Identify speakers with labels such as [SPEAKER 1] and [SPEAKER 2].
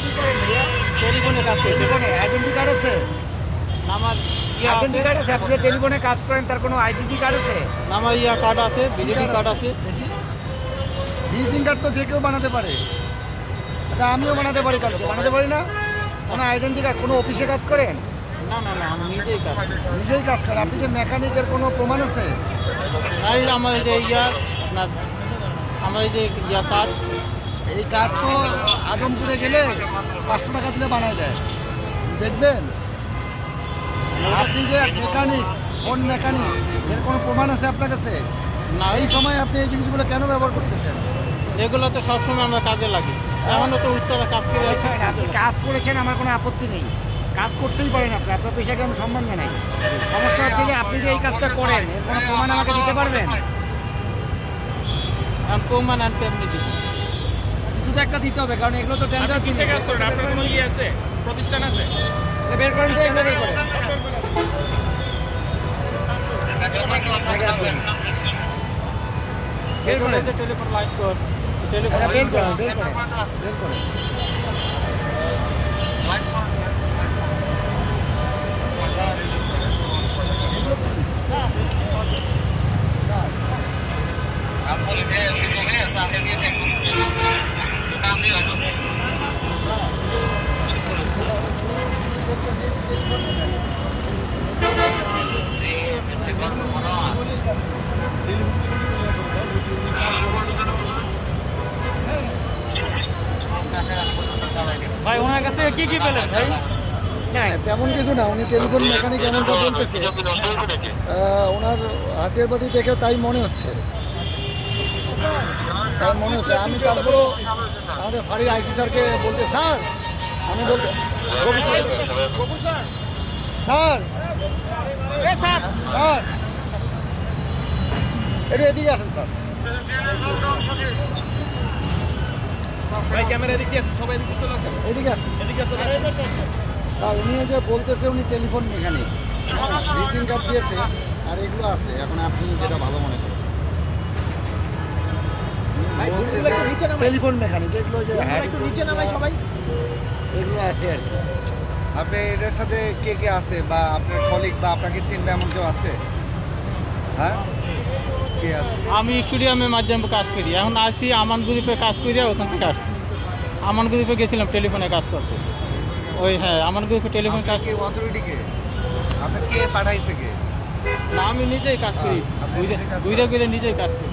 [SPEAKER 1] কি করেন ভাইয়া টেলিফোনে কাজ করি। আইডেন্টি কার্ড আছে?
[SPEAKER 2] আমার আইডেন্টি কার্ড আছে? আপনি টেলিফোনে কাজ করেন তার কোনো আইডেন্টি কার্ড আছে?
[SPEAKER 1] আমার ইয়া কার্ড আছে বিজেপি কার্ড আছে?
[SPEAKER 2] ভিজিটিং কার্ড তো যে কেউ বানাতে পারে। এটা আমিও বানাতে পারি কালকে। বানাতে পারি না? কোনো আইডেন্টি কার্ড কোনো অফিসে কাজ করেন?
[SPEAKER 1] না না না আমি নিজেই কাজ
[SPEAKER 2] নিজেই কাজ করেন। আপনি যে মেকানিকের কোনো প্রমাণ আছে?
[SPEAKER 1] আমার যে ইয়া আপনার আমার যে ইয়া কার্ড
[SPEAKER 2] এই কার্ড তো আজমপুরে গেলে পাঁচশো টাকা দিলে বানায় দেয়। দেখবেন? আপনি যে মেকানিক ফোন মেকানিক এর কোনো প্রমাণ আছে আপনার কাছে?
[SPEAKER 1] না
[SPEAKER 2] এই সময় আপনি এই জিনিসগুলো কেন ব্যবহার করতেছেন?
[SPEAKER 1] এগুলো তো সবসময় আমরা কাজে লাগে। এখনও তো উল্টো কাজ করে
[SPEAKER 2] আপনি কাজ করেছেন আমার কোনো আপত্তি নেই। কাজ করতেই পারেন আপনি আপনার পেশাকে আমি সম্মান জানাই সমস্যা হচ্ছে যে আপনি যে এই কাজটা করেন এর কোনো প্রমাণ আমাকে দিতে পারবেন?
[SPEAKER 1] প্রমাণ আনতে এমনি দিব?
[SPEAKER 2] কিছু তো একটা দিতে হবে কারণ এগুলো তো
[SPEAKER 3] আপনি কিসে কাজ করেন? আপনার কোনো ইয়ে আছে? প্রতিষ্ঠান আছে?
[SPEAKER 2] বের করেন তো এগুলো বের করেন। বের
[SPEAKER 1] এগুলো
[SPEAKER 2] করেন।
[SPEAKER 1] যে টেলিফোন লাইন কর টেলিফোন
[SPEAKER 2] আচ্ছা, বের করেন বের করেন বের করেন।
[SPEAKER 3] ভাই কি কি পেলেন ভাই?
[SPEAKER 2] না তেমন কিছু না উনি টেলিফোন মেকানিক এমনটা বলতেছে। ওনার হাতের বাদি দেখে তাই মনে হচ্ছে। তাই মনে হচ্ছে। আমি তারপরও আমাদের ফাঁড়ির আইসি স্যারকে বলতে স্যার আমি বলতে স্যার স্যার স্যার স্যার এটা এদিকে আসেন স্যার।
[SPEAKER 3] ভাই ক্যামেরা এদিকে আছে সবাই এদিকে চলে আসেন।
[SPEAKER 2] এদিকে আসেন।
[SPEAKER 3] এদিকে চলে আসেন।
[SPEAKER 2] স্যার উনি যে বলতেছে উনি টেলিফোন মেকানিক ভিজিটিং কার্ড দিয়েছে আর এগুলো আছে। এখন আপনি যেটা ভালো মনে করেন। বলছে যে টেলিফোন মেকানিক এগুলো যে হ্যাঁ।
[SPEAKER 3] সবাই।
[SPEAKER 2] এগুলো আছে আর কি।
[SPEAKER 4] আপনি এটার সাথে কে কে আছে বা আপনার কলিগ বা আপনাকে চিনবে এমন কেউ আছে? হ্যাঁ?
[SPEAKER 1] আমি স্টুডিয়ামের মাধ্যমে কাজ করি। এখন আসি আমান গ্রুপে কাজ করি ওখান থেকে আসছি। আমান গ্রুপে গেছিলাম টেলিফোনে কাজ করতে। ওই হ্যাঁ আমান গ্রুপে টেলিফোন কাজ
[SPEAKER 4] করি অথরিটিকে কে? পাঠাইছে কে?
[SPEAKER 1] না আমি নিজেই কাজ করি।
[SPEAKER 4] কাজ
[SPEAKER 1] ঘুরে ঘুরে নিজেই কাজ করি।